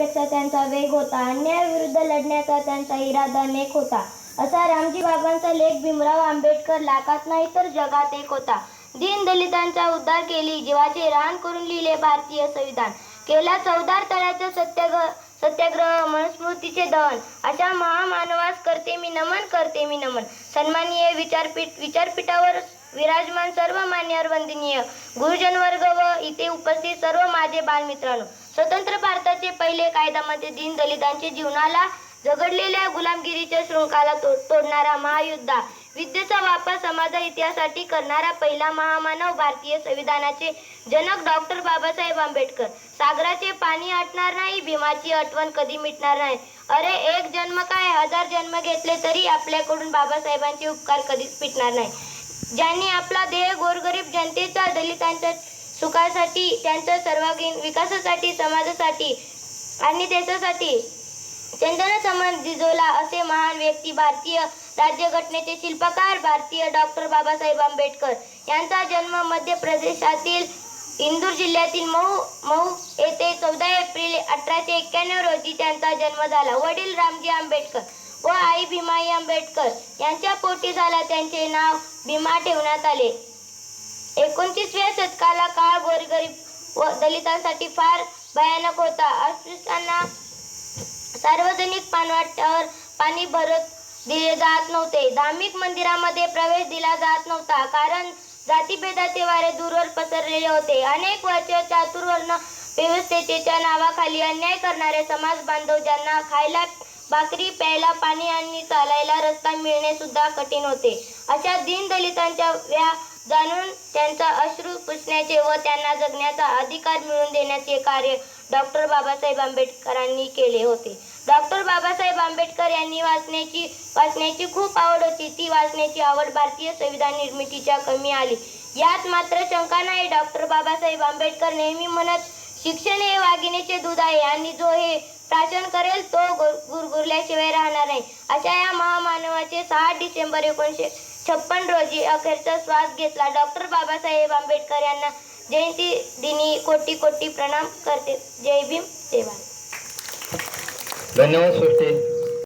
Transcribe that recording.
अपेक्षा त्यांचा वेग होता. अन्यायाविरुद्ध लढण्याचा त्यांचा इरादा नेक होता. असा रामजी बाबांचा लेख भीमराव आंबेडकर लाखात नाही तर जगात एक होता. दीन दलितांचा उद्धार केली जीवाचे रान करून लिहिले भारतीय संविधान. केला चौदार तळ्याचे सत्याग्रह सत्याग्रह मनस्मृतीचे दहन. अशा महामानवास करते मी नमन करते मी नमन. सन्माननीय विचारपीठ विचारपीठावर विराजमान सर्व मान्यवर वंदनीय. गुरुजन वर्ग व इथे उपस्थित सर्व माझे बालमित्रांनो स्वतंत्र भारताचे पहिले कायदामध्ये दीन दलितांचे जीवनाला झगडलेल्या गुलामगिरीच्या शृंखाला तो, तोडणारा महायुद्धा विद्येचा वापर समाजा इतिहासासाठी करणारा पहिला महामानव भारतीय संविधानाचे जनक डॉक्टर बाबासाहेब आंबेडकर. सागराचे पाणी आटणार नाही भीमाची आठवण कधी मिटणार नाही. अरे एक जन्म काय हजार जन्म घेतले तरी आपल्याकडून बाबासाहेबांचे उपकार कधीच पिटणार नाही. ज्यांनी आपला देह गोरगरीब जनतेचा दलितांच्या सुखासाठी त्यांच्या सर्वांगीण विकासासाठी समाजासाठी आणि देशासाठी चंदन समान जिजोला असे महान व्यक्ती भारतीय राज्यघटनेचे शिल्पकार भारतीय डॉक्टर बाबासाहेब आंबेडकर यांचा जन्म मध्य प्रदेशातील इंदूर जिल्ह्यातील मऊ मऊ येथे चौदा एप्रिल अठराशे एक्क्याण्णव रोजी त्यांचा जन्म झाला. वडील रामजी आंबेडकर व आई भीमाई आंबेडकर यांच्या पोटी झाला त्यांचे नाव भीमा ठेवण्यात आले. एकोणतीसव्या शतकाला काळ गोरगरीब व दलितांसाठी फार भयानक होता. अस्पृश्यांना सार्वजनिक पानवाट्यावर पाणी भरत दिले जात नव्हते. धार्मिक मंदिरामध्ये प्रवेश दिला जात नव्हता कारण जातीभेदाचे वारे दूरवर पसरलेले होते. अनेक वर्ष चातुर्वर्ण व्यवस्थेच्या नावाखाली अन्याय करणारे समाज बांधव ज्यांना खायला भाकरी प्यायला पाणी आणि चालायला रस्ता मिळणे सुद्धा कठीण होते. अशा दीन दलितांच्या व्या जाणून त्यांचा अश्रू पुसण्याचे व त्यांना जगण्याचा अधिकार मिळवून देण्याचे कार्य डॉक्टर बाबासाहेब आंबेडकरांनी केले होते. डॉक्टर बाबासाहेब आंबेडकर यांनी वाचण्याची वाचण्याची खूप आवड होती. ती वाचण्याची आवड भारतीय संविधान निर्मितीच्या कमी आली. यात मात्र शंका नाही. डॉक्टर बाबासाहेब आंबेडकर नेहमी म्हणत शिक्षण हे वाघिणीचे दूध आहे आणि जो हे प्राशन करेल तो गुर- गुरगुरल्याशिवाय राहणार नाही. अशा या महामानवाचे सहा डिसेंबर एकोणीसशे छप्पन रोजी अखेरचा श्वास घेतला. डॉक्टर बाबासाहेब आंबेडकर यांना जयंती दिनी कोटी कोटी प्रणाम करते. जय भीम. सेवा धन्यवाद सृष्टी